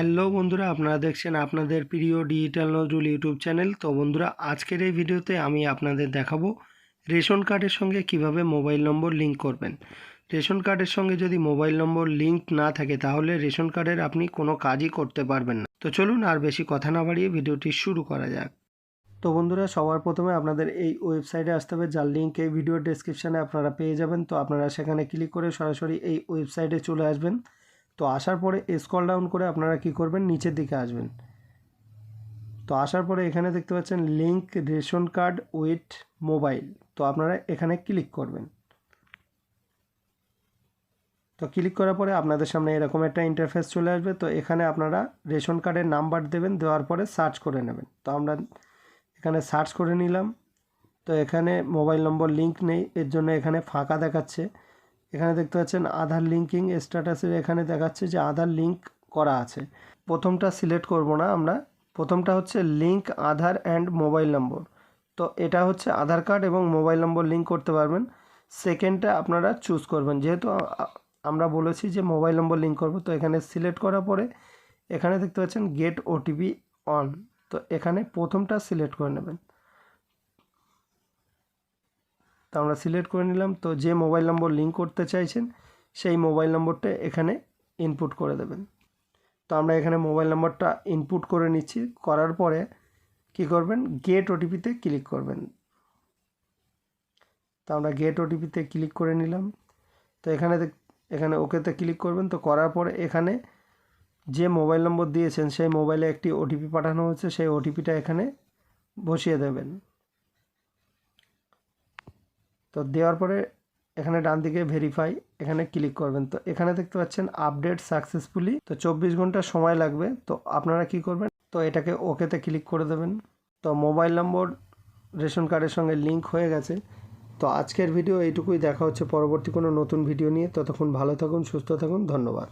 Hello বন্ধুরা, আপনারা দেখছেন আপনাদের প্রিয় ডিজিটাল নজরুল ইউটিউব চ্যানেল। তো বন্ধুরা, আজকের এই ভিডিওতে আমি আপনাদের দেখাবো রেশন কার্ডের সঙ্গে কীভাবে মোবাইল নম্বর লিংক করবেন। রেশন কার্ডের সঙ্গে যদি মোবাইল নম্বর লিংক না থাকে, তাহলে রেশন কার্ডের আপনি কোনো কাজই করতে পারবেন না। তো চলুন আর বেশি কথা না বাড়িয়ে ভিডিওটি শুরু করা যাক। তো বন্ধুরা, সবার প্রথমে আপনাদের এই ওয়েবসাইটে আসতে হবে, যার লিঙ্ক এই ভিডিওর ডেসক্রিপশানে আপনারা পেয়ে যাবেন। তো আপনারা সেখানে ক্লিক করে সরাসরি এই ওয়েবসাইটে চলে আসবেন। তো আসার পরে স্ক্রল ডাউন করে আপনারা কি করবেন? নিচের দিকে আসবেন। তো আসার পরে এখানে দেখতে পাচ্ছেন link ration card with mobile তো আপনারা এখানে ক্লিক করবেন। তো ক্লিক করার পরে আপনাদের সামনে এরকম একটা ইন্টারফেস চলে আসবে। তো এখানে আপনারা রেশন কার্ডের নাম্বার দেবেন, দেওয়ার পরে সার্চ করে নেবেন। তো আমরা এখানে সার্চ করে নিলাম। তো এখানে মোবাইল নম্বর লিঙ্ক নেই, এর জন্য এখানে ফাঁকা দেখাচ্ছে। এখানে দেখতে পাচ্ছেন আধার লিঙ্কিং স্ট্যাটাসের এখানে দেখাচ্ছে যে আধার লিঙ্ক করা আছে। প্রথমটা সিলেক্ট করব না আমরা। প্রথমটা হচ্ছে link Aadhaar and mobile number তো এটা হচ্ছে আধার কার্ড এবং মোবাইল নম্বর লিঙ্ক করতে পারবেন। সেকেন্ডটা আপনারা চুজ করবেন। যেহেতু আমরা বলেছি যে মোবাইল নম্বর লিঙ্ক করব, তো এখানে সিলেক্ট করার পরে এখানে দেখতে পাচ্ছেন গেট ওটিপি অন তো এখানে প্রথমটা সিলেক্ট করে নেবেন। তো আমরা সিলেক্ট করে নিলাম। তো যে মোবাইল নম্বর লিঙ্ক করতে চাইছেন, সেই মোবাইল নম্বরটা এখানে ইনপুট করে দেবেন। তো আমরা এখানে মোবাইল নম্বরটা ইনপুট করে নিচ্ছি। করার পরে কি করবেন? গেট ওটিপিতে ক্লিক করবেন। তো আমরা গেট ওটিপিতে ক্লিক করে নিলাম। তো এখানে এখানে ওকেতে ক্লিক করবেন। তো করার পরে এখানে যে মোবাইল নম্বর দিয়েছেন, সেই মোবাইলে একটি ওটিপি পাঠানো হচ্ছে সেই ওটিপিটা এখানে বসিয়ে দেবেন। তো দেওয়ার পরে এখানে ডান দিকে ভেরিফাই এখানে ক্লিক করবেন। তো এখানে দেখতে পাচ্ছেন আপডেট সাকসেসফুলি তো চব্বিশ ঘণ্টা সময় লাগবে। তো আপনারা কি করবেন? তো এটাকে ওকেতে ক্লিক করে দেবেন। তো মোবাইল নম্বর রেশন কার্ডের সঙ্গে লিঙ্ক হয়ে গেছে। তো আজকের ভিডিও এইটুকুই। দেখা হচ্ছে পরবর্তী কোনো নতুন ভিডিও নিয়ে। ততক্ষণ ভালো থাকুন, সুস্থ থাকুন। ধন্যবাদ।